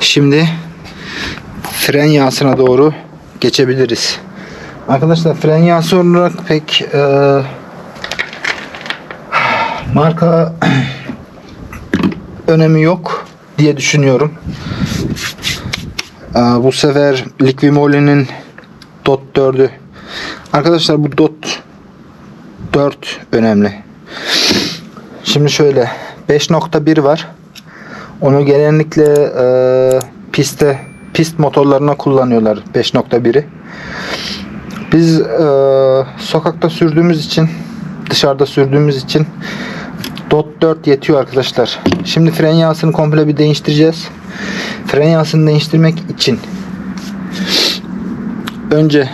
Şimdi fren yağsına doğru geçebiliriz. Arkadaşlar fren yağsı olarak pek e, marka önemi yok diye düşünüyorum. E, bu sefer Liquimoli'nin Dot 4'ü. Arkadaşlar bu Dot 4 önemli. Şimdi şöyle 5.1 var. Onu genellikle e, piste pist motorlarına kullanıyorlar 5.1'i. Biz e, sokakta sürdüğümüz için dışarıda sürdüğümüz için Dot 4 yetiyor arkadaşlar. Şimdi fren yağsını komple bir değiştireceğiz. Fren yağsını değiştirmek için önce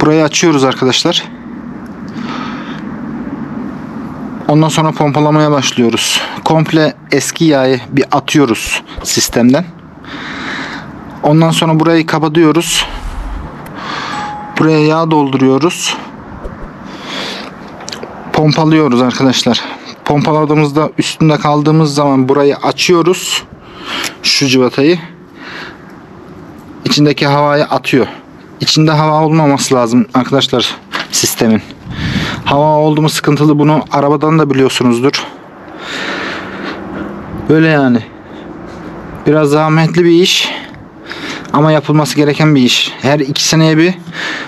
burayı açıyoruz arkadaşlar. Ondan sonra pompalamaya başlıyoruz. Komple eski yağı bir atıyoruz sistemden. Ondan sonra burayı kapatıyoruz. Buraya yağ dolduruyoruz. Pompalıyoruz arkadaşlar. Pompaladığımızda üstünde kaldığımız zaman burayı açıyoruz. Şu cıvatayı. İçindeki havayı atıyor. İçinde hava olmaması lazım arkadaşlar sistemin. Hava oldu mu sıkıntılı bunu arabadan da biliyorsunuzdur. Böyle yani. Biraz zahmetli bir iş. Ama yapılması gereken bir iş. Her iki seneye bir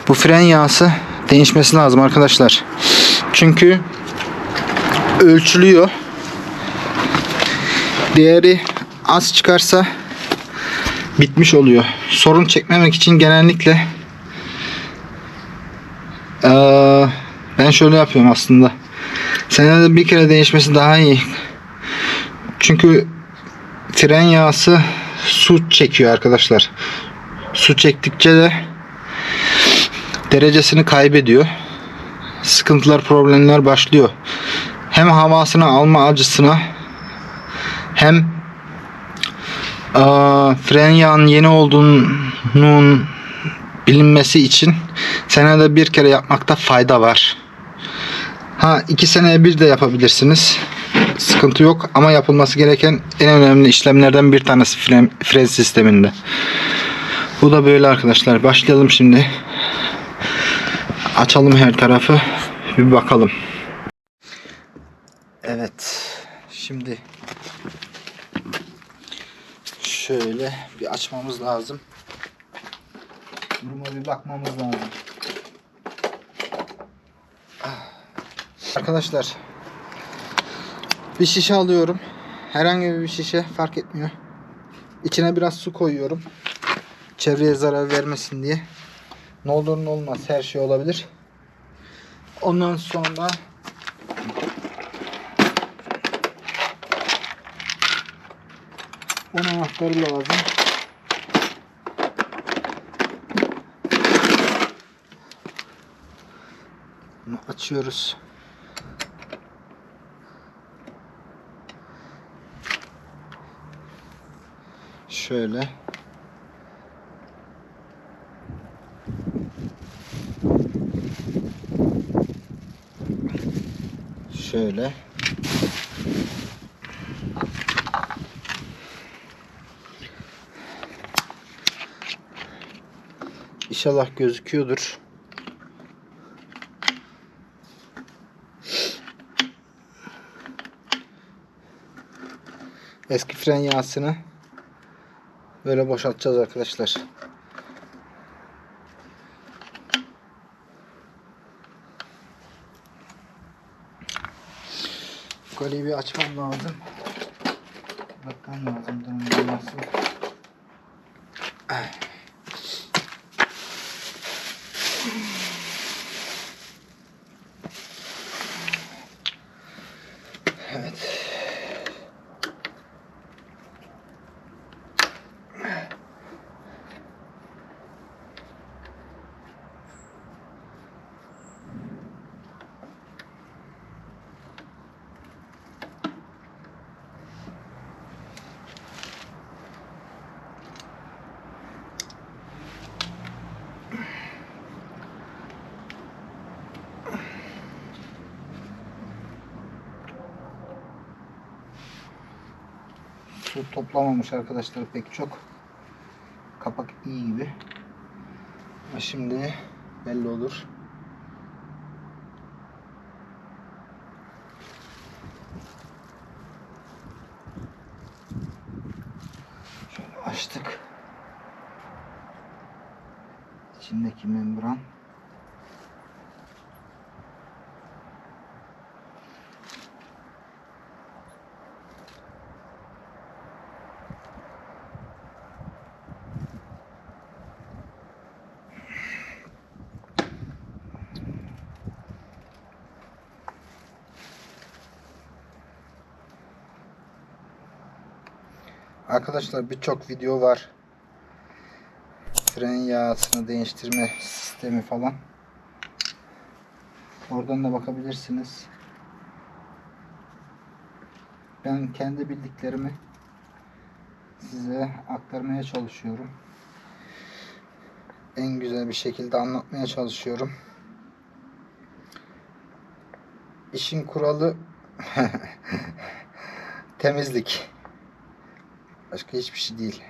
bu fren yağısı değişmesi lazım arkadaşlar. Çünkü ölçülüyor. Değeri az çıkarsa bitmiş oluyor. Sorun çekmemek için genellikle eee ben şöyle yapıyorum aslında. Senede bir kere değişmesi daha iyi. Çünkü fren yağısı su çekiyor arkadaşlar. Su çektikçe de derecesini kaybediyor. Sıkıntılar, problemler başlıyor. Hem havasını alma acısına hem aa, fren yağının yeni olduğunun bilinmesi için senede bir kere yapmakta fayda var. Ha iki seneye bir de yapabilirsiniz. Sıkıntı yok ama yapılması gereken en önemli işlemlerden bir tanesi fren, fren sisteminde. Bu da böyle arkadaşlar. Başlayalım şimdi. Açalım her tarafı. Bir bakalım. Evet. Şimdi şöyle bir açmamız lazım. Duruma bir bakmamız lazım. Arkadaşlar bir şişe alıyorum. Herhangi bir şişe fark etmiyor. İçine biraz su koyuyorum. Çevreye zarar vermesin diye. Ne olur ne olmaz her şey olabilir. Ondan sonra onun anahtarı lazım. Bunu açıyoruz. Şöyle. Şöyle. İnşallah gözüküyordur. Eski fren yağsını böyle boşaltacağız arkadaşlar. Koliyi bir açmam lazım. Bakmam lazım. Dönmesi. Evet. Su toplamamış arkadaşlar pek çok. Kapak iyi gibi. Ama şimdi belli olur. Şöyle açtık. İçindeki membran. Arkadaşlar birçok video var. Fren yağısını değiştirme sistemi falan. Oradan da bakabilirsiniz. Ben kendi bildiklerimi size aktarmaya çalışıyorum. En güzel bir şekilde anlatmaya çalışıyorum. İşin kuralı temizlik. Başka hiçbir şey değil.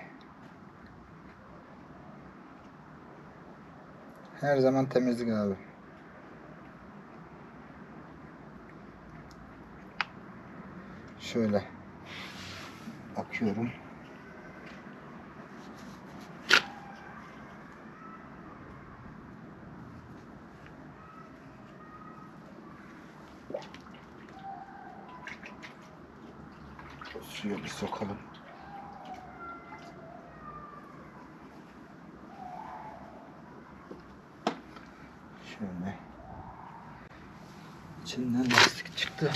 Her zaman temizlik abi. Şöyle akıyorum. Suya bir sokalım. Şöyle. İçinden lastik çıktı.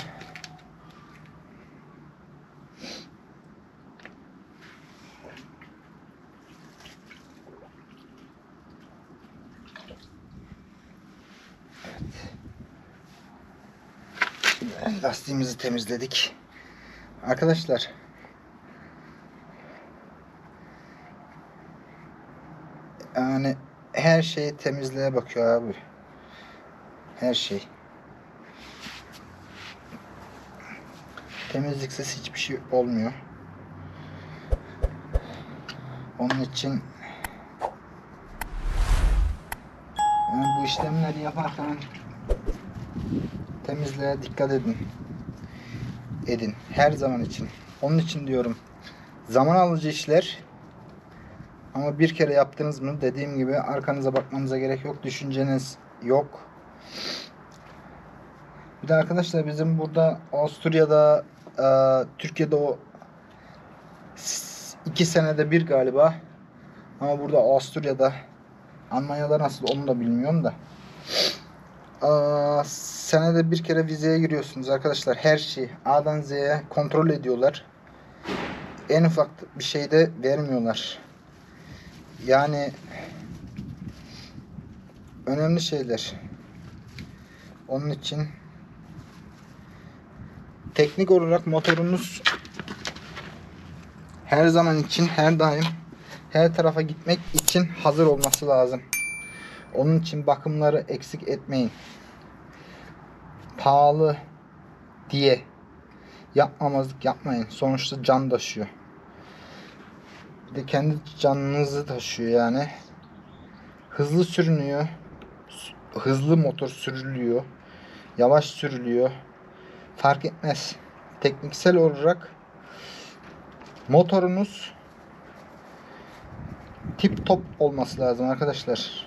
Evet. Lastiğimizi temizledik. Arkadaşlar yani her şey temizliğe bakıyor abi. Her şey. Temizliksiz hiçbir şey olmuyor. Onun için yani bu işlemleri yaparken temizliğe dikkat edin. Edin. Her zaman için. Onun için diyorum. Zaman alıcı işler ama bir kere yaptınız mı dediğim gibi arkanıza bakmanıza gerek yok. Düşünceniz yok. Bir de arkadaşlar bizim burada Avusturya'da e, Türkiye'de o iki senede bir galiba ama burada Avusturya'da Almanya'da nasıl onu da bilmiyorum da Aa, senede bir kere vizeye giriyorsunuz arkadaşlar. Her şeyi A'dan Z'ye kontrol ediyorlar. En ufak bir şey de vermiyorlar. Yani önemli şeyler. Onun için teknik olarak motorunuz her zaman için her daim her tarafa gitmek için hazır olması lazım. Onun için bakımları eksik etmeyin. Pahalı diye yapmamazlık yapmayın. Sonuçta can taşıyor. Bir de kendi canınızı taşıyor yani. Hızlı sürünüyor. Hızlı motor sürülüyor. Yavaş sürülüyor. Fark etmez. Tekniksel olarak motorunuz tip top olması lazım arkadaşlar.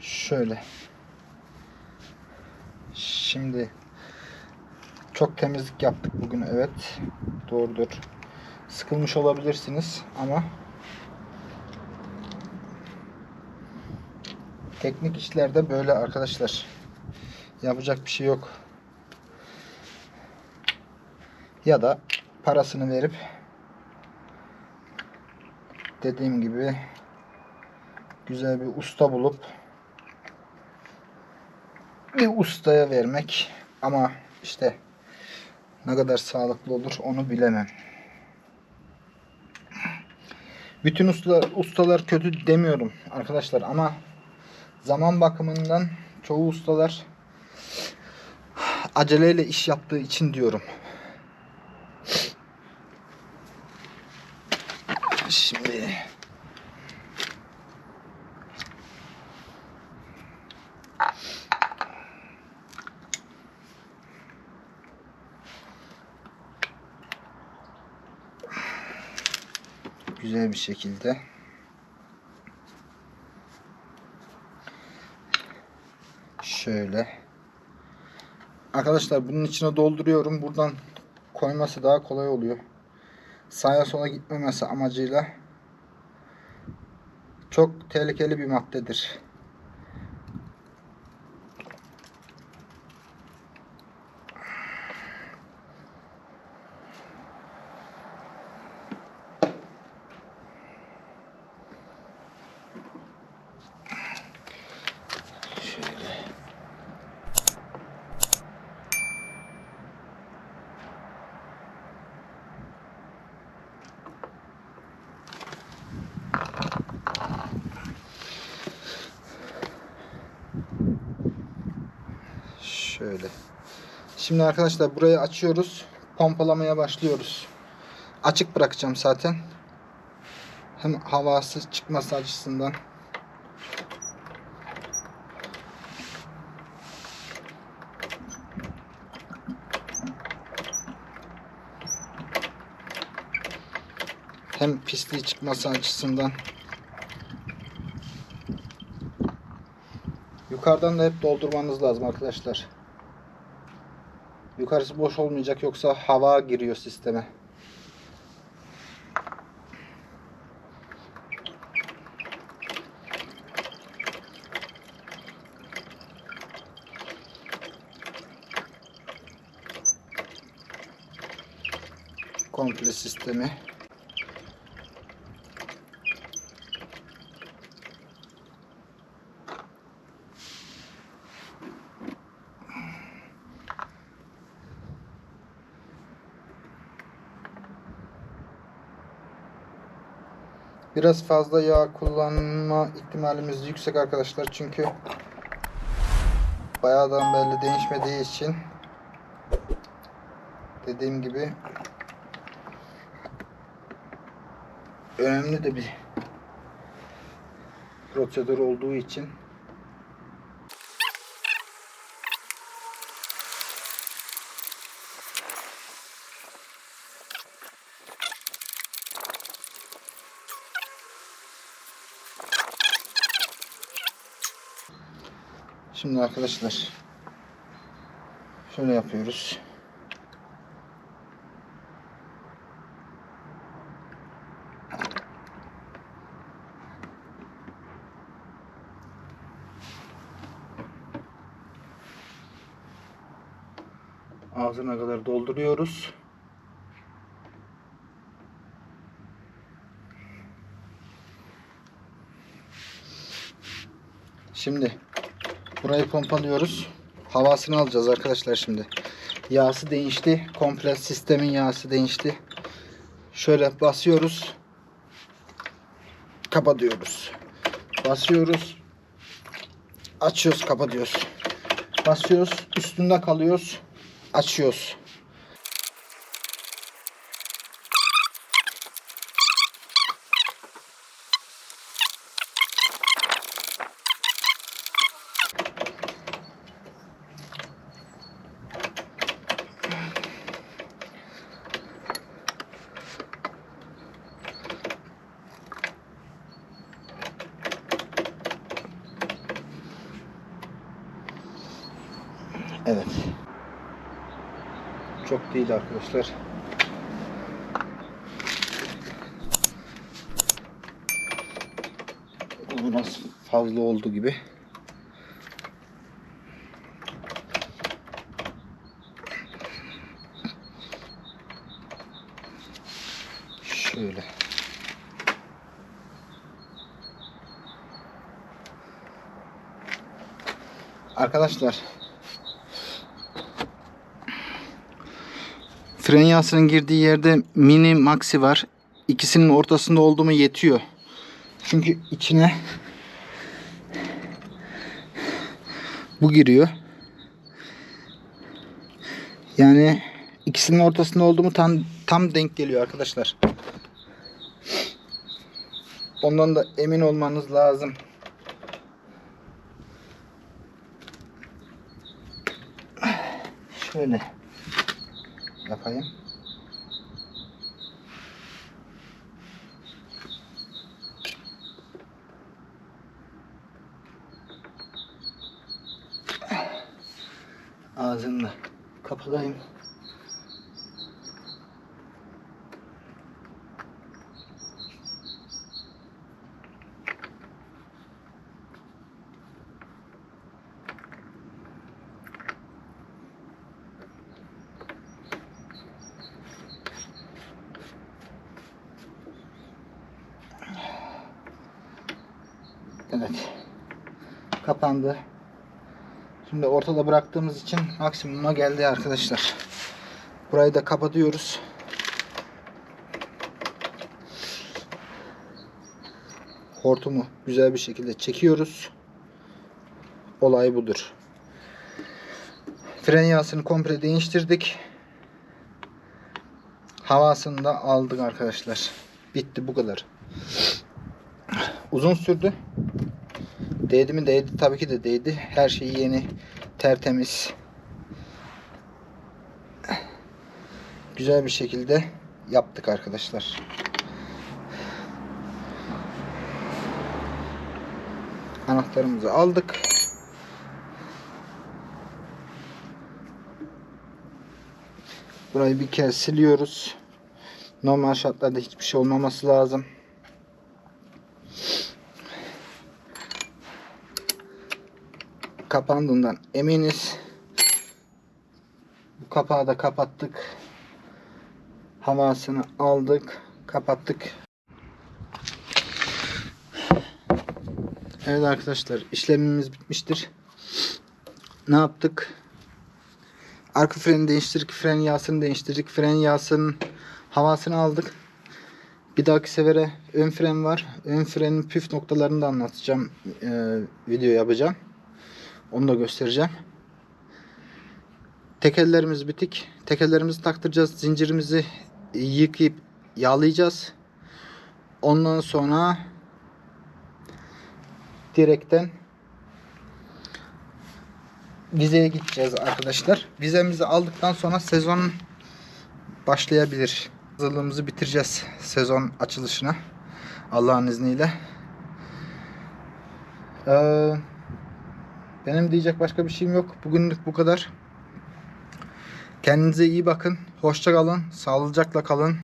Şöyle. Şimdi çok temizlik yaptık bugün evet. Doğrudur. Sıkılmış olabilirsiniz ama teknik işlerde böyle arkadaşlar. Yapacak bir şey yok. Ya da parasını verip dediğim gibi güzel bir usta bulup bir ustaya vermek ama işte ne kadar sağlıklı olur onu bilemem. Bütün ustalar, ustalar kötü demiyorum arkadaşlar ama zaman bakımından çoğu ustalar aceleyle iş yaptığı için diyorum. Şimdi. Güzel bir şekilde. Şöyle arkadaşlar bunun içine dolduruyorum buradan koyması daha kolay oluyor sağa sola gitmemesi amacıyla çok tehlikeli bir maddedir. Şöyle. Şöyle. Şimdi arkadaşlar burayı açıyoruz. Pompalamaya başlıyoruz. Açık bırakacağım zaten. Hem havası çıkması açısından. Hem pisliği çıkması açısından. Yukarıdan da hep doldurmanız lazım arkadaşlar. Yukarısı boş olmayacak yoksa hava giriyor sisteme. Komple sistemi. Biraz fazla yağ kullanma ihtimalimiz yüksek arkadaşlar çünkü bayağıdan belli değişmediği için dediğim gibi önemli de bir prosedür olduğu için Şimdi arkadaşlar şöyle yapıyoruz. Ağzına kadar dolduruyoruz. Şimdi Burayı pompalıyoruz. Havasını alacağız arkadaşlar şimdi. Yağsı değişti. Komple sistemin yağsı değişti. Şöyle basıyoruz. Kapatıyoruz. Basıyoruz. Açıyoruz, kapatıyoruz. Basıyoruz, üstünde kalıyoruz. Açıyoruz. Evet. Çok değil arkadaşlar. Bu biraz fazla oldu gibi. Şöyle. Arkadaşlar Fren yağsının girdiği yerde mini maxi var. İkisinin ortasında olduğu mu yetiyor. Çünkü içine bu giriyor. Yani ikisinin ortasında olduğu mu tam tam denk geliyor arkadaşlar. Ondan da emin olmanız lazım. Şöyle yapayım. Ağzını da kapatayım. Evet. Kapandı. Şimdi ortada bıraktığımız için maksimuma geldi arkadaşlar. Burayı da kapatıyoruz. Hortumu güzel bir şekilde çekiyoruz. Olay budur. Fren yağsını komple değiştirdik. Havasını da aldık arkadaşlar. Bitti bu kadar. Uzun sürdü. Değdi mi değdi tabii ki de değdi. Her şey yeni tertemiz. Güzel bir şekilde yaptık arkadaşlar. Anahtarımızı aldık. Burayı bir kez siliyoruz. Normal şartlarda hiçbir şey olmaması lazım. Kapandığından eminiz. Bu kapağı da kapattık. Havasını aldık. Kapattık. Evet arkadaşlar işlemimiz bitmiştir. Ne yaptık? Arka freni değiştirdik. Fren yağsını değiştirdik. Fren yağsının havasını aldık. Bir dahaki sefere ön fren var. Ön frenin püf noktalarını da anlatacağım. Ee, video yapacağım. Onu da göstereceğim. Tekerlerimiz bitik. Tekerlerimizi taktıracağız. Zincirimizi yıkayıp yağlayacağız. Ondan sonra direkten vizeye gideceğiz arkadaşlar. Vizemizi aldıktan sonra sezon başlayabilir. Hazırlığımızı bitireceğiz sezon açılışına. Allah'ın izniyle. Ee, benim diyecek başka bir şeyim yok. Bugünlük bu kadar. Kendinize iyi bakın. Hoşça kalın. Sağlıcakla kalın.